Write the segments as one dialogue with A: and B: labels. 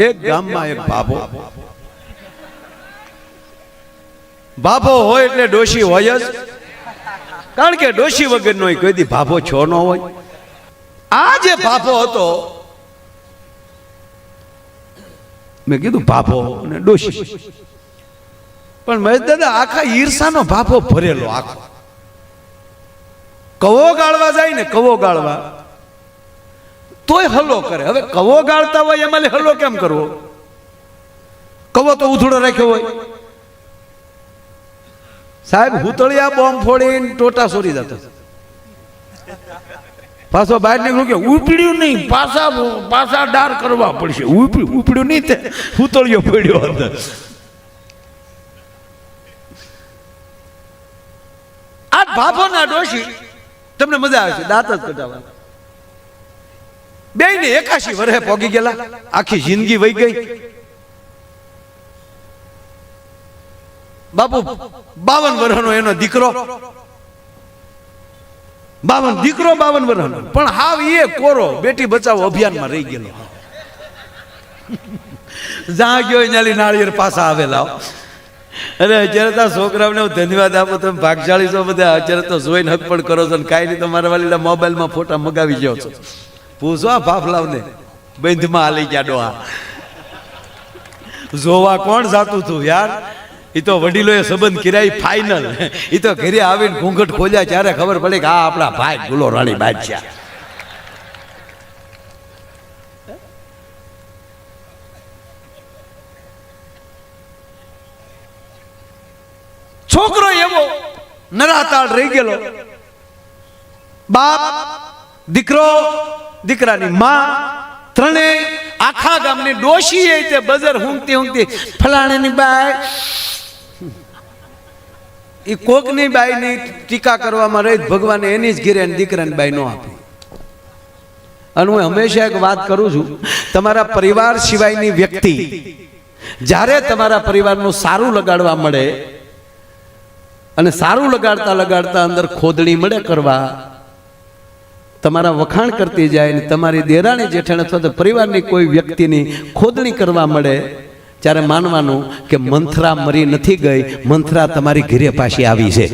A: એક ગામમાં એક બાબો બાબો હોય એટલે ડોશી હોય જ. કારણ કે ડોશી વગરનો કોઈ દી ભાભો છો ન હોય. આ જે ભાભો હતો, મેં કીધું ભાભો અને ડોશી. પણ મહેશ દાદા, આખા ઈર્ષાનો ભાભો ભરેલો આખો. કવો ગાળવા જાય ને કવો ગાળવા. તોય હલ્લો કરે. હવે કવો ગાળતા હોય એમાં હલ્લો કેમ કરવો? કવો તો ઉધડો રાખ્યો હોય. સાહેબ, હુતળિયા બોમ્બ ફોડીને ટોટા સોરી જતો. પાછો બહાર નીકળું કે ઉપડ્યું નહીં, પાછા પાછા ડાર કરવા પડશે. ઉપડ્યું નહીં તે, હુતળિયો પડ્યો હતો. આ ભાભોના ડોશી, તમને મજા આવે છે, દાંત જ કટાવવા બે ને એકાશી વર્ષે પોગી ગયેલા. આખી જિંદગી વહી ગઈ. બાપુ, બાવન વર્ષનો એનો દીકરો. બાવન દીકરો, બાવન વર્ષનો પણ હાવ એ કોરો, બેટી બચાવો અભિયાનમાં રહી ગયેલો. જ્યાં ગયો ત્યાંથી નાળિયેર પાસા આવેલા. અરે અત્યારે તો છોકરાઓને હું ધન્યવાદ આપું તમે ભાગશાળી છો બધા. અત્યારે તો જોઈને હક પણ કરો છો ને કાંઈ નહીં. તમારા વાલીના મોબાઈલમાં ફોટા મગાવી જાઓ છો. પૂછો ભાફલાવને બંધમાં હાલી ગયા ડોહા. જોવા કોણ જાતું હતું યાર? એ તો વડીલોએ સંબંધ કિરાય ફાઇનલ એ તો ઘરે આવીને ઘૂંઘટ ખોલ્યા ત્યારે ખબર પડે કે આ આપણા ભાઈ ગુલો રાણી બાજ્યા છોકરો એવો નરાતાળ રહી ગયેલો. બાપ, દીકરો દીકરાની માં ત્રણેય આખા ગામની ડોશી એ તે બજર હુંકતી હુંકતી ફલાણાની બાય એ કોકની બાઈની ટીકા કરવામાં રહી ભગવાને એની જ ઘેરે દીકરાની બાઈ નો આપી. અને હું હંમેશા એક વાત કરું છું, તમારા પરિવાર સિવાયની વ્યક્તિ જ્યારે તમારા પરિવારનું સારું લગાડવા મળે અને સારું લગાડતા લગાડતા અંદર ખોદણી મળે કરવા તમારા વખાણ કરતી જાય ને તમારી દેરાણી જેઠાણ અથવા તો પરિવારની કોઈ વ્યક્તિની ખોદણી કરવા મળે, ત્યારે માનવાનું કે મંથરા મરી નથી ગઈ, મંથરા તમારી ઘીરે પાછી આવી છે.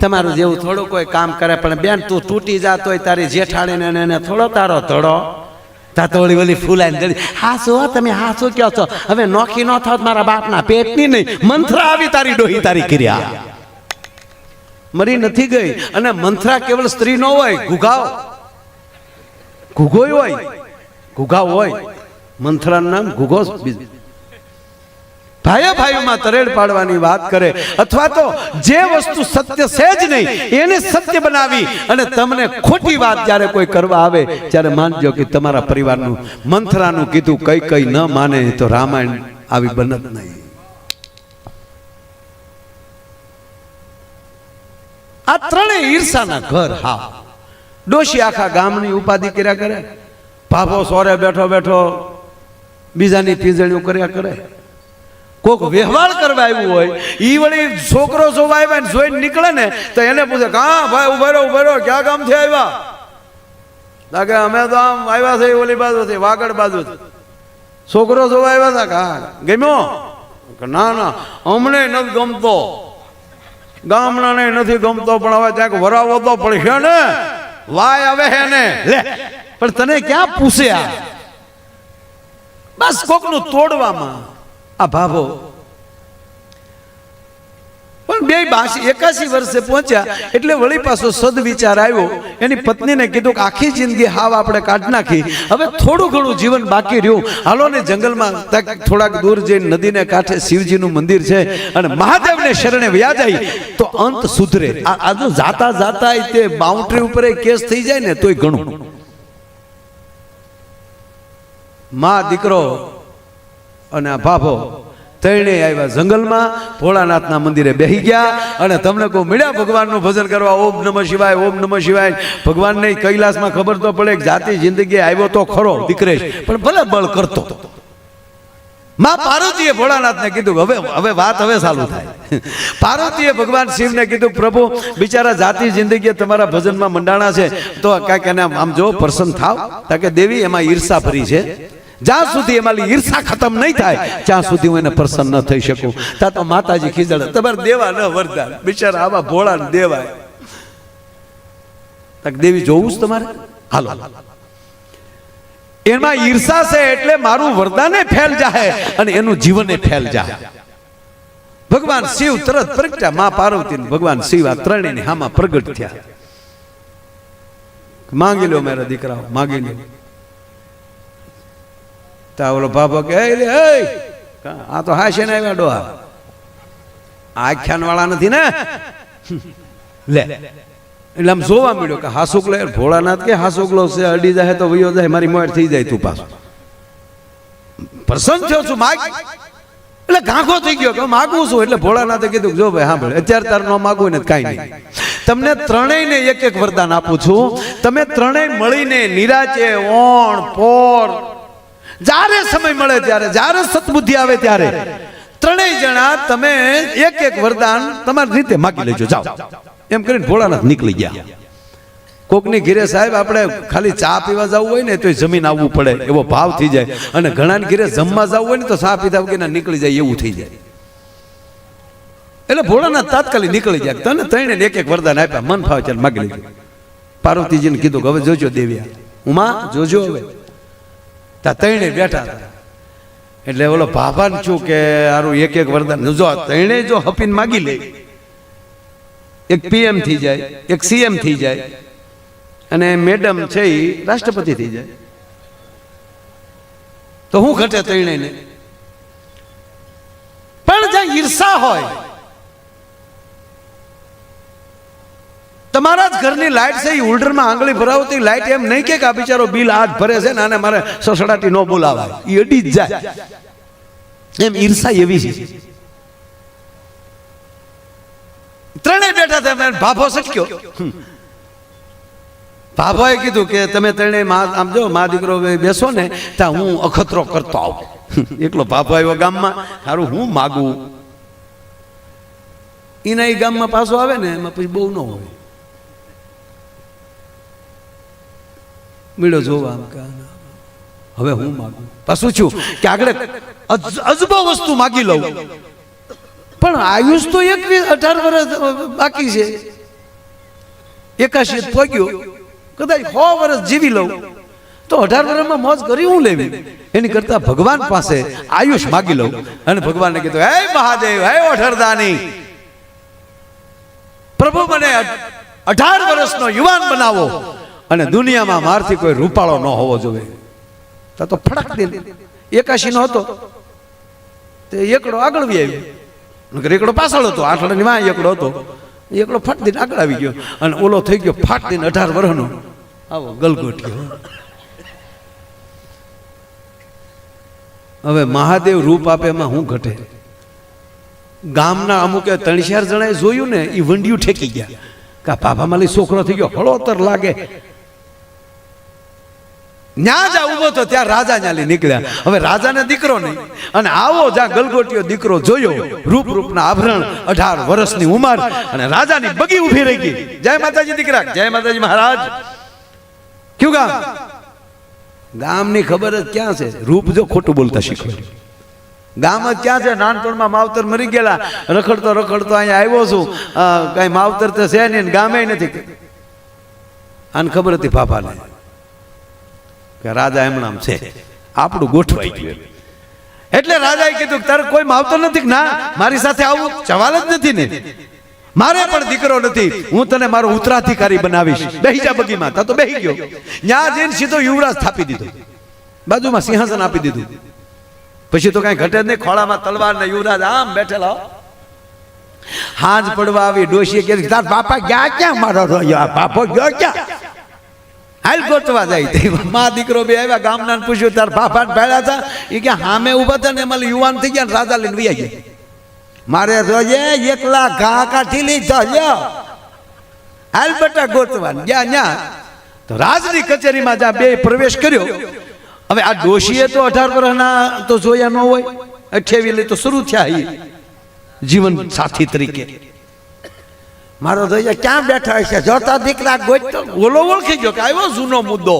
A: તમારું જેવું થોડું કોઈ કામ કરે, પણ બેન તું તૂટી જાતો હોય તારી જેઠાણીને એને થોડો તારો ધડો. તા તો ઓલી ફૂલાઈને જડી હા, શું હો તમે? હા, શું કહો છો? હવે નોખી ન થાવ મારા બાપના પેટની નહીં. મંથરા આવી તારી ડોહી તારી ક્રિયા મરી નથી ગઈ. અને મંથરા કેવળ સ્ત્રી નો હોય ઘુઘાવ ઘુઘોય હોય ઘુઘાવ હોય. મંથરાનું નામ ઘુઘો ભાઈ ભાઈઓ ભાઈઓમાં તરેડ પાડવાની વાત કરે. અથવા તો જે વસ્તુ સત્ય છે જ નહીં, એને સત્ય બનાવી અને તમને ખોટી વાત જ્યારે કોઈ કરવા આવે, ત્યારે માનજો કે તમારા પરિવારનું મંથરાનું કીધું કઈ કઈ ન માને, તો રામાયણ આવી બનત નહીં. આ ત્રણેય ઈર્ષાના ઘર, હા. ડોશી આખા ગામની ઉપાધિ કર્યા કરે. ભાભો સોરે બેઠો બેઠો, બીજાની પીજણીઓ કર્યા કરે. કોક વ્યવહાર કરવા આવ્યું હોય એ વળી છોકરો જોવા આવ્યા ને જોઈને નીકળે ને, તો એને પૂછે હા ભાઈ ઊભો રહ્યો ઊભો રહ્યો ક્યાં ગામથી આવ્યા? લાગે, અમે તો આમ આવ્યા છે ઓલી બાજુથી વાગડ બાજુ છોકરો જોવા આવ્યા હતા, કા, ગમ્યો? ના ના, અમને નથી ગમતો. ગામડાને નથી ગમતો, પણ હવે ક્યાંક વરાવો તો પડશે ને? વાય આવે હે ને? પણ તને ક્યાં પૂછે આ? બસ કોકનું તોડવામાં. આ ભાભો પણ બે બાસી એકાસી વર્ષે પહોંચ્યા એટલે વળી પાછો સદવિચાર આવ્યો. એની પત્નીને કીધું કે આખી જિંદગી હાવ આપણે કાઢ નાખી. હવે થોડું ઘણું જીવન બાકી રહ્યું. હાલો ને જંગલમાં થોડાક દૂર જઈને નદીને કાંઠે શિવજીનું મંદિર છે અને મહાદેવને શરણે વ્યા જાય તો અંત સુધરે. આ જો જાતા જાતા તે બાઉન્ડ્રી ઉપર કેસ થઈ જાય ને તોય ઘણું. માં દીકરો અને આ ભાભો ત્રણેય આવ્યા જંગલમાં, ભોળાનાથના મંદિરે બેહી ગયા અને તમને કહું મળ્યા ભગવાનનું ભજન કરવા ઓમ નમઃ શિવાય, ઓમ નમઃ શિવાય. ભગવાનને કૈલાસમાં ખબર તો પડે જાતિ જિંદગી આવ્યો તો ખરો દીકરેશ પણ ભલે બળ કરતો. માં પાર્વતીએ ભોળાનાથને કીધું હવે હવે વાત હવે ચાલુ થાય. પાર્વતીએ ભગવાન શિવને કીધું, પ્રભુ, બિચારા જાતિ જિંદગી તમારા ભજનમાં મંડાણા છે. તો કાંઈક એને આમ જો પ્રસન્ન થાવ. તાકે દેવી એમાં ઈર્ષા ભરી છે. જ્યાં સુધી એમાં ઈર્ષા ખતમ નહીં થાય ત્યાં સુધી હું એને પ્રસન્ન ન થઈ શકું. ત્યાં તો માતાજી ખીજડ તમારે દેવા ન વરદાન. બિચારા આવા ભોળા ને દેવાય દેવી જોવું જ તમારે? હાલો એમાં ઈર્ષા છે એટલે મારું વરદાને ફેલ જાય અને એનું જીવને ફેલ જાય ભગવાન શિવ તરત પ્રગટ્યા મા પાર્વતી ભગવાન શિવ આ ત્રણેય હામાં પ્રગટ થયા. માંગી લો મારા દીકરાઓ માંગી લો. તા ઓલો ભાભો કે "એ લે, આ તો હાશે ને આવ્યા ડોહા. આખ્યાન વાળા નથી ને? લે. એટલે આમ જોવા મળ્યો કે હાસુકલો ભોળાનાથ કે હાસુકલો છે અડી જાય તો વયો જાય મારી મોર થઈ જાય તું પાછો. પ્રસન્ન થયો છું માગ. એટલે ઘાંખો થઈ ગયો કે માગું છું એટલે ભોળાનાથે કીધું જો ભાઈ હા ભાઈ અત્યારે તાર ન માગવું ને કાંઈ નહીં. તમને ત્રણેયને એક એક વરદાન આપું છું. તમે ત્રણેય મળીને નિરાચે ઓણ પોર જ્યારે સમય મળે ત્યારે જ્યારે સતબુદ્ધિ આવે ત્યારે. ત્રણેય જણા તમે એક એક વરદાન તમારી રીતે માગી લેજો. જાઓ. એમ કરીને ભોળાનાથ નીકળી ગયા. કોકની ઘીરે સાહેબ આપણે ખાલી ચા પીવા જવું હોય ને તો જમીન આવવું પડે. એવો ભાવ થઈ જાય. અને ઘણા ઘીરે જમવા જવું હોય ને તો ચા પીધા વગેરે નીકળી જાય એવું થઈ જાય. એટલે ભોળાનાથ તાત્કાલિક નીકળી જાય તને ત્રણે એક એક વરદાન આપ્યા. મન ફાવે ચાલ માગી લીધું પાર્વતીજીને કીધું કે હવે જોજો દેવ્યા. ઉમા જોજો હવે. તા ત્રણે બેઠા હતા એટલે ઓલો ભાભાન છું કે આરું એક એક વરદાન. જો ત્રણે જો હપીને માગી લે, એક પીએમ થઈ જાય, એક સીએમ થઈ જાય, અને મેડમ છે એ રાષ્ટ્રપતિ થઈ જાય. તો હું ઘટે ત્રણેયને પણ જ્યાં ઈર્ષા હોય તમારા જ ઘરની લાઇટ છે એ હોલ્ડરમાં આંગળી ભરાવતી લાઇટ એમ નહીં કે આ બિચારો બિલ આજ ભરે છે ને આને મારે સસડાટી ન બોલાવાય. એ અડી જ જાય. એમ ઈર્ષા એવી છે. ત્રણેય બેઠા હતા ભાભો સટક્યો ભાભાએ કીધું કે તમે ત્રણેયમાં, આમ જો, મા દીકરો બેસો ને, ત્યાં હું અખતરો કરતો આવું. એકલો ભાભો આવ્યો ગામમાં સારું હું માગું. એના એ ગામમાં પાછો આવે ને, એમાં પછી બહુ ન હોય. મીડો જોવા. હવે હું માગું? પાછું છું કે આગળ અજબો વસ્તુ માગી લઉં. પણ આયુષ તો એકવીસ, અઢાર વર્ષ બાકી છે. એકાશી પગ્યો કદાચ સો વર્ષ જીવી લઉં. તો અઢાર વર્ષમાં મોજ કરી હું લેવી? એની કરતા ભગવાન પાસે આયુષ માગી લઉં. અને ભગવાનને કીધું, હે મહાદેવ, હે ઓઠરદાની. પ્રભુ મને અઢાર વર્ષનો યુવાન બનાવો. અને દુનિયામાં મારથી કોઈ રૂપાળો ન હોવો જોઈએ. તો તો ફડક દે. એકાશી નો હતો. તે એકડો આગળ વી આવ્યો એકડો પાછળ હતો. આઠડાની માં એકડો હતો. એકડો ફટ દઈને આગળ આવી ગયો. અને ઓલો થઈ ગયો ફાટ દઈને અઢાર વર્ષનો આવો ગલગોટ્યો. હવે મહાદેવ રૂપ આપે એમાં હું ઘટે? ગામના અમુકે ત્રણ ચાર જણાએ જોયું ને એ વંડિયું ઠેકી ગયા. કા પાપા માલી છોકરો થઈ ગયો. હળોતર લાગે. ન્યા જા ઊભો તો ત્યાં રાજા ન્યાલી નીકળ્યા. હવે રાજાને દીકરો નહીં. અને આવો જ્યાં ગલગોટીયો દીકરો જોયો. રૂપ રૂપના આભરણ અઢાર વર્ષની ઉંમર અને રાજાની બગી ઊભી રહી ગઈ. જય માતાજી દીકરા. જય માતાજી મહારાજ. ક્યુ ગામ? ગામની ખબર જ ક્યાં છે? રૂપ જો ખોટું બોલતા શીખો ગામ જ ક્યાં છે? નાનપણમાં માવતર મરી ગયેલા. રખડતો રખડતો અહીંયા આવ્યો છું. કાંઈ માવતર તો છે નહીં ગામે નથી. આને ખબર હતી પાપાને. કે રાજા એમણામ છે. આપણું ગોઠવાઈ ગયું એટલે રાજાએ કીધું તારે કોઈ માવતર નથી ના, મારી સાથે આવું સવાલ જ નથી ને. મારે પણ દીકરો નથી. હું તને મારો ઉત્તરાધિકારી બનાવીશ. બેહી જા બગીમાં, તા બેહી ગયો. ન્યા જઈને સીધો યુવરાજ સ્થાપી દીધો. બાજુમાં સિંહાસન આપી દીધું. પછી તો કઈ ઘટે જ નહીં. ખોળામાં તલવાર ને યુવરાજ આમ બેઠેલા. હાંજ પડવા આવી ડોશી કે તાર બાપા ગયા ક્યાં? મારો રહ્યો બાપો ગયો ક્યાં? હાલ ગોતવા જાય તે. મા દીકરો બે આવ્યા ગામના પૂછ્યું, તાર બાપા ભેળા હતા એ કે, હામે ઊભા હતા ને એમાં યુવાન થઈ ગયા રાજા લઈને વહી ગયા. મારે રોજે એકલા ઘા કાઢી લીધો, લ્યો. હાલ બેટા ગોતવા ગયા ન્યા. તો રાજની કચેરીમાં જ્યાં બે પ્રવેશ કર્યો, હવે આ ડોશીએ તો અઢાર વર્ષના તો જોયા ન હોય અઠ્યાવીસ તો શરૂ થયા જીવન સાથી તરીકે. મારો ધોઈએ ક્યાં બેઠા હશે જોતા દીકરા ગોતતો ઓલો ઓળખી ગયો કે આવ્યો જૂનો મુદ્દો.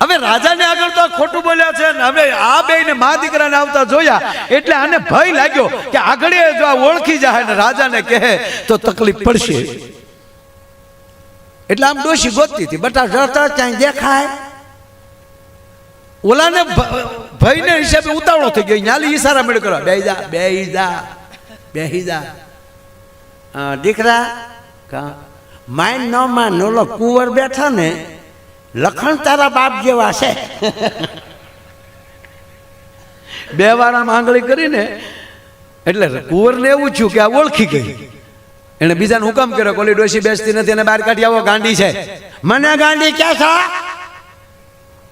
A: હવે રાજાને આગળ તો ખોટું બોલ્યા છે ને હવે આ બે ને મા દીકરાને આવતા જોયા. એટલે આને ભય લાગ્યો કે આગળ જો આ ઓળખી જાય ને રાજાને કહે, તો તકલીફ પડશે. એટલે આમ ડોશી ગોતતી હતી. બટા જતા ક્યાંય દેખાય? ઓલાને ભ- ભયને હિસાબે ઉતાવળો થઈ ગયો. ન્યાલી ઈશારા મેળ કરો બે જા બે જા બે જા.
B: દીકરા, કા માઇન ન માન ઓલો કુંવર બેઠા ને, લખણ તારા બાપ જેવા છે.
A: બે વાર આમ આંગળી કરીને, એટલે કુંવરને એવું થયું કે આ ઓળખી ગઈ. એને બીજાને હુકમ કર્યો? કોલી ડોસી બેસતી નથી, એને બહાર કાઢી આવો, ગાંડી છે.
B: મને ગાંડી ક્યાં છો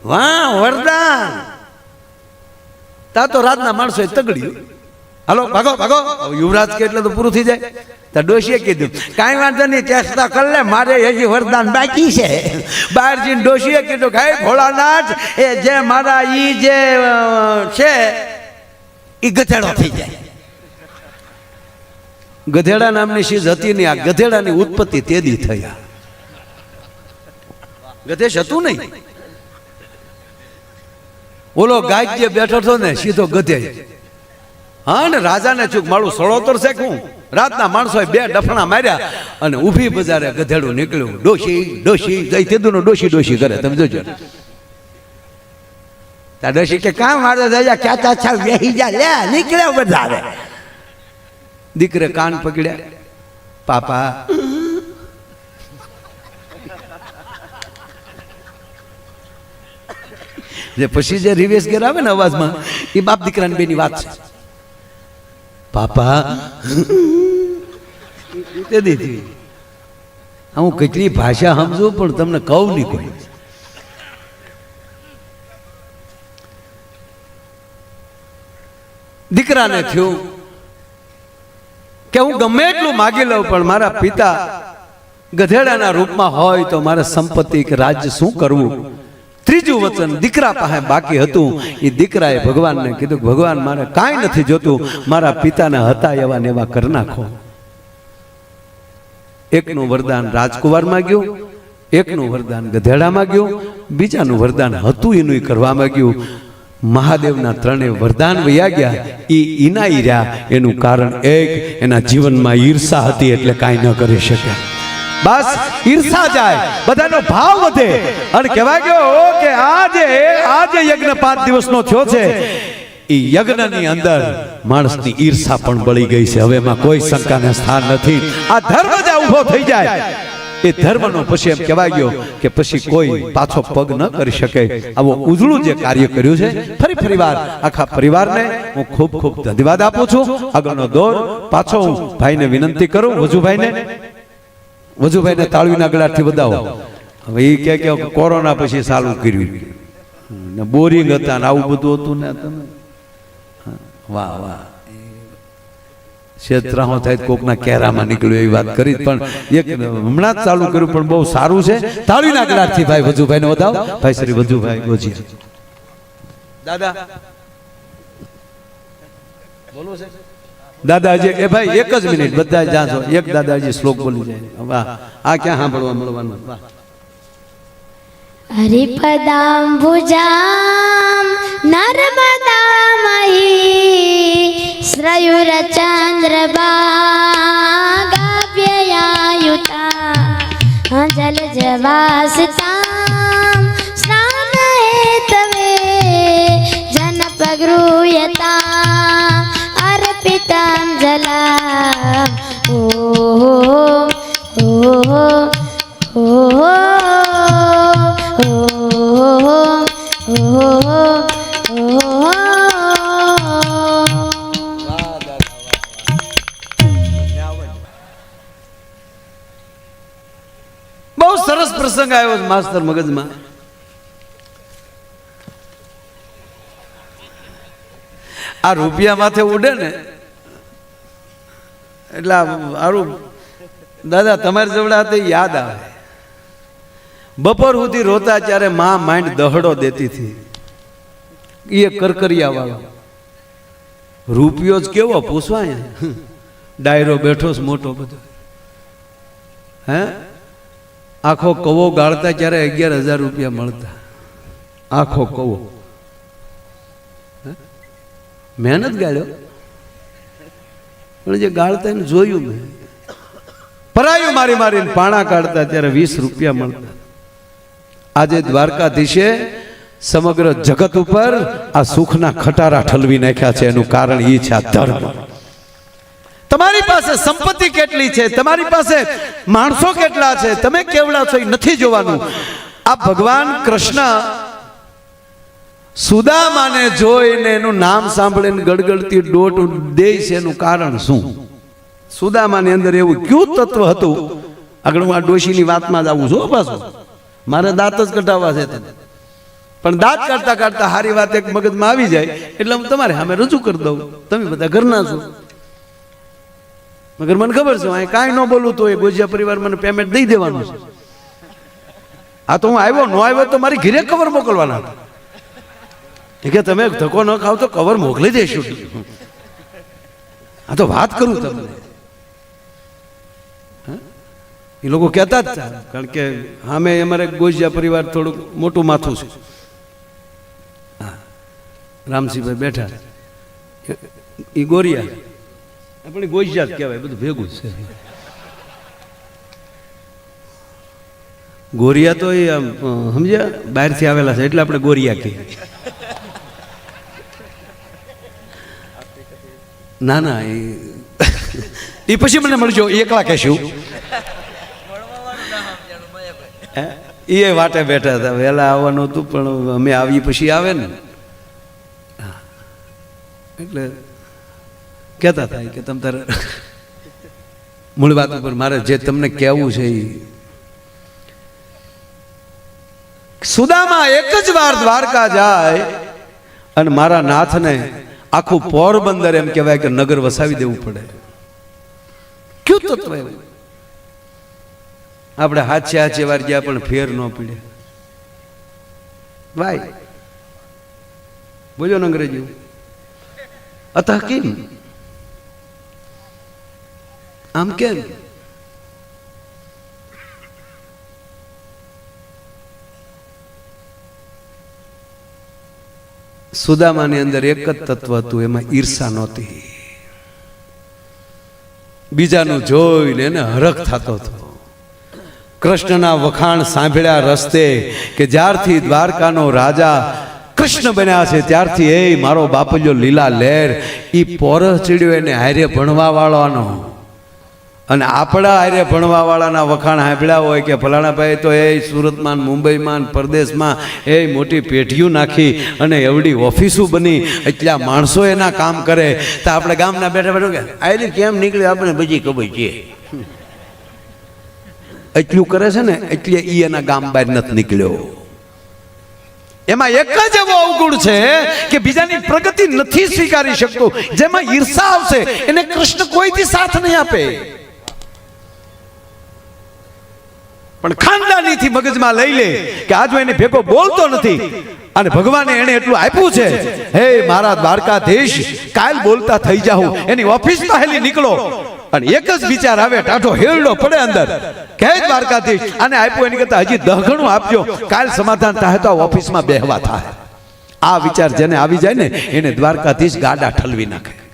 B: વાહ, વરદાન.
A: તા તો રાતના માણસો તગડ્યું. હાલો, ભાગો ભાગો. યુવરાજ કે એટલે તો પૂરું થઈ જાય. તો ડોશીએ કીધું,
B: કાંઈ વાંધો નહીં, ચેષ્ટા કર લે, મારે હજી વરદાન બાકી છે.
A: બહાર જઈને ડોશીએ કીધું, કે, "હે ભોળાનાથ,
B: એ જે મારા ઈ જે છે એ ગધેડો થઈ જાય.
A: ગધેડા નામની ચીજ હતી નહીં, આ ગધેડાની ઉત્પત્તિ તેદી આ. ગધેશ હતું નહીં. ઓલો ગાય જે બેઠો હતો ને, સીધો ગધે હા ને, રાજાને ચૂક મારું સળોતર છે હું? રાતના માણસોએ બે ડફણા માર્યા અને ઊભી બજારે ગધેડું નીકળ્યું. ડોશી ડોશી જઈ તેદુનો ડોશી ડોશી કરે, તમે જોજો.
B: તા ડોશી કે, કામ મારે દયા ક્યાં તા છા, વેહી જા, લે, નીકળ્યો વધારે
A: દીકરે કાન પકડ્યા. પાપા જે પછી જે રિવેશ ઘેર આવે ને અવાજમાં, એ બાપ દીકરાની બેની વાત છે. પાપા. તે દીધી હું કેટલી ભાષા સમજુ, પણ તમને કહું નહીં કોઈ. દીકરાને થયું કે હું ગમે એટલું માગી લઉં, પણ મારા પિતા ગધેડાના રૂપમાં હોય તો મારે સંપત્તિ કે રાજ્ય શું કરવું? ત્રીજું વચન દીકરા પાસે બાકી હતું. એ દીકરાએ ભગવાનને કીધું, ભગવાન, મારે કાંઈ નથી જોતું. મારા પિતાને હતા એવા ને કરી નાખો. એકનું વરદાન રાજકુમારમાં ગયું, એકનું વરદાન ગધેડા માંગ્યું બીજાનું વરદાન હતું એનું કરવા માંગ્યું મહાદેવના ત્રણેય વરદાન વયા ગયા. ઈ ઇનાઈ રહ્યા. એનું કારણ એક, એના જીવનમાં ઈર્ષા હતી એટલે કાંઈ ન કરી શકે. બસ ઈર્ષા જાય, બધાનો ભાવ વધે. અને કહેવાય ગયો કે આજે આજે યજ્ઞ પાંચ દિવસનો થયો છે. એ યજ્ઞની અંદર માણસની ઈર્ષા પણ બળી ગઈ છે. હવે એમાં કોઈ શંકાને સ્થાન નથી. આ ધર્મ જ ઊભો થઈ જાય. એ ધર્મનો પછી એમ કહેવાય ગયો કે પછી કોઈ પાછો પગ ન કરી શકે. આવો ઉજળું જે કાર્ય કર્યું છે, ફરી ફરી વાર આખા પરિવારને હું ખૂબ ખૂબ ધન્યવાદ આપું છું. આગળનો દોર પાછો હું ભાઈને વિનંતી કરું, વજુભાઈને. વજુભાઈને તાળવીના ગળાથી વધાવો. હવે એ કે કે કોરોના પછી ચાલુ કર્યું. ને બોરિંગ હતા ને આવું બધું હતું ને તમે? વાહ વાહ. ક્ષેત્રાહો થાય કોકના કેરામાં નીકળ્યું એવી વાત કરી. પણ એક હમણાં જ ચાલુ કર્યું પણ બહુ સારું છે. તાળીના ગળાથી ભાઈ વજુભાઈને વધાવ. ભાઈ શ્રી વજુભાઈ ગોજીયા. દાદા. બોલવું છે दादाजी ए भाई एक एकज मिनिट बद्दा जासो एक दादाजी श्लोक बोली जाए वाह आ क्या हाँ बड़वा मळवान वाह
C: हरि पदाम भुजाम नर्मदा मही श्रयुर चंद्र बा गव्य हाँ
A: जल जवासता પ્રસંગ આવ્યો છે માસ્તર મગજમાં. આ રૂપિયા માથે ઉડે ને એટલે સારું દાદા, તમારી જોડે તે યાદ આવે. બપોર સુધી રોતા ત્યારે મા માઇન્ડ દહડો દેતી હતી. એ કરકરિયા વાળો. રૂપિયો જ કેવો પૂછવાય ડાયરો બેઠો છે મોટો બધો. હે? આખો કવો ગાળતા ત્યારે અગિયાર હજાર રૂપિયા મળતા. આખો કવો? મહેનત ગાળ્યો? પણ જે ગાળતા એને જોયું મેં. પરાયું મારી મારીને પાણા કાઢતા ત્યારે વીસ રૂપિયા મળતા. આજે દ્વારકાધીશે સમગ્ર જગત ઉપર આ સુખના ખટારા ઠલવી નાખ્યા છે, એનું કારણ એ છે આ ધર્મ. તમારી પાસે સંપત્તિ કેટલી છે? તમારી પાસે માણસો કેટલા છે? તમે કેવડા છો એ નથી જોવાનું. આ ભગવાન કૃષ્ણ સુદામાને જોઈને એનું નામ સાંભળીને ગડગડતી ડોટ દેય છે, એનું કારણ શું? સુદામાની અંદર એવું કયું તત્વ હતું? આગળ હું આ ડોશીની વાતમાં જ આવું છું પાછું. મારે દાંત જ કઢાવવા છે પણ દાંત કાઢતા કાઢતા સારી વાત એક મગજમાં આવી જાય, એટલે હું તમારે સામે રજૂ કરી દઉં. તમે બધા ઘરના છો. મગર મને ખબર છે અહીં કાંઈ ન બોલું તો એ ગોજિયા પરિવાર મને પેમેન્ટ દઈ દેવાનું છે. આ તો હું આવ્યો, ન આવ્યો તો મારી ઘરે ખબર મોકલવાના હતા. કે તમે ધક્કો ન ખાવ તો કવર મોકલી દઈશું આ તો વાત કરું તમને? એ લોકો કહેતા જ કારણ કે અમે અમારે ગોજિયા પરિવાર થોડુંક મોટું માથું છે. રામસિંહભાઈ બેઠા. એ ગોરિયા. આપણે ગોજિયા જ કહેવાય, બધું ભેગું છે. ગોરિયા તો એ સમજ્યા? બહારથી આવેલા છે, એટલે આપણે ગોરિયા કહીએ. ના ના એ એ પછી મને મળજો એકલા કહેશું. એ વાટે બેઠા હતા વહેલા આવવાનું હતું પણ અમે આવી પછી આવે ને. એટલે કહેતા હતા કે તમ તારે મૂળ વાત ઉપર મારે જે તમને કહેવું છે એ. સુદામા એક જ વાર દ્વારકા જાય અને મારા નાથને આખું પોરબંદર એમ કહેવાય કે નગર વસાવી દેવું પડે. કયું તત્વ એવું આપણે હાચે હાચે વાર ગયા પણ ફેર ન પીડે. ભાઈ બોલો ને અંગ્રેજી? અતઃ કેમ? આમ કેમ? સુદામાની અંદર એક જ તત્વ હતું, એમાં ઈર્ષા નહોતી. બીજાનું જોઈને એને હરખ થતો હતો. કૃષ્ણના વખાણ સાંભળ્યા રસ્તે કે જ્યારથી દ્વારકાનો રાજા કૃષ્ણ બન્યા છે, ત્યારથી એ મારો બાપલ્યો લીલા લહેર એ પોરસ ચીડ્યો એને હારે ભણવા વાળાનો અને આપણા હારે ભણવા વાળાના વખાણ સાંભળ્યા હોય કે ફલાણાભાઈ તો એ સુરતમાં મુંબઈમાં પરદેશમાં એ મોટી પેઢીઓ નાખી અને એવડી ઓફિસો બની. એટલા માણસો એના કામ કરે. તો આપણે ગામના બેઠા બેઠા કે આયલી કેમ નીકળ્યું? આપણે બધી ખબર છે. એટલું કરે છે ને, એટલે એ એના ગામ બહાર નથી નીકળ્યો. એમાં એક જ એવો અવગુણ છે કે બીજાની પ્રગતિ નથી સ્વીકારી શકતો. જેમાં ઈર્ષા આવશે, એને કૃષ્ણ કોઈથી સાથ નહીં આપે. પણ ખાનદાનીથી મગજમાં લઈ લે કે આજ એને ભેગો બોલતો નથી. અને ભગવાને એને એટલું આપ્યું છે, હે મારા દ્વારકાધીશ, કાલ બોલતા થઈ જાઉં. એની ઓફિસ પહેલી નીકળો. અને એક જ વિચાર આવે, ટાઢો હેરડો પડે અંદર. કે દ્વારકાધીશ, આને આપ્યું એની કરતા હજી દહ ગણું આપજો. કાલ સમાધાન થાય તો ઓફિસમાં બેહવા થાય. આ વિચાર જેને આવી જાય ને, એને દ્વારકાધીશ ગાડા ઠલવી નાખે.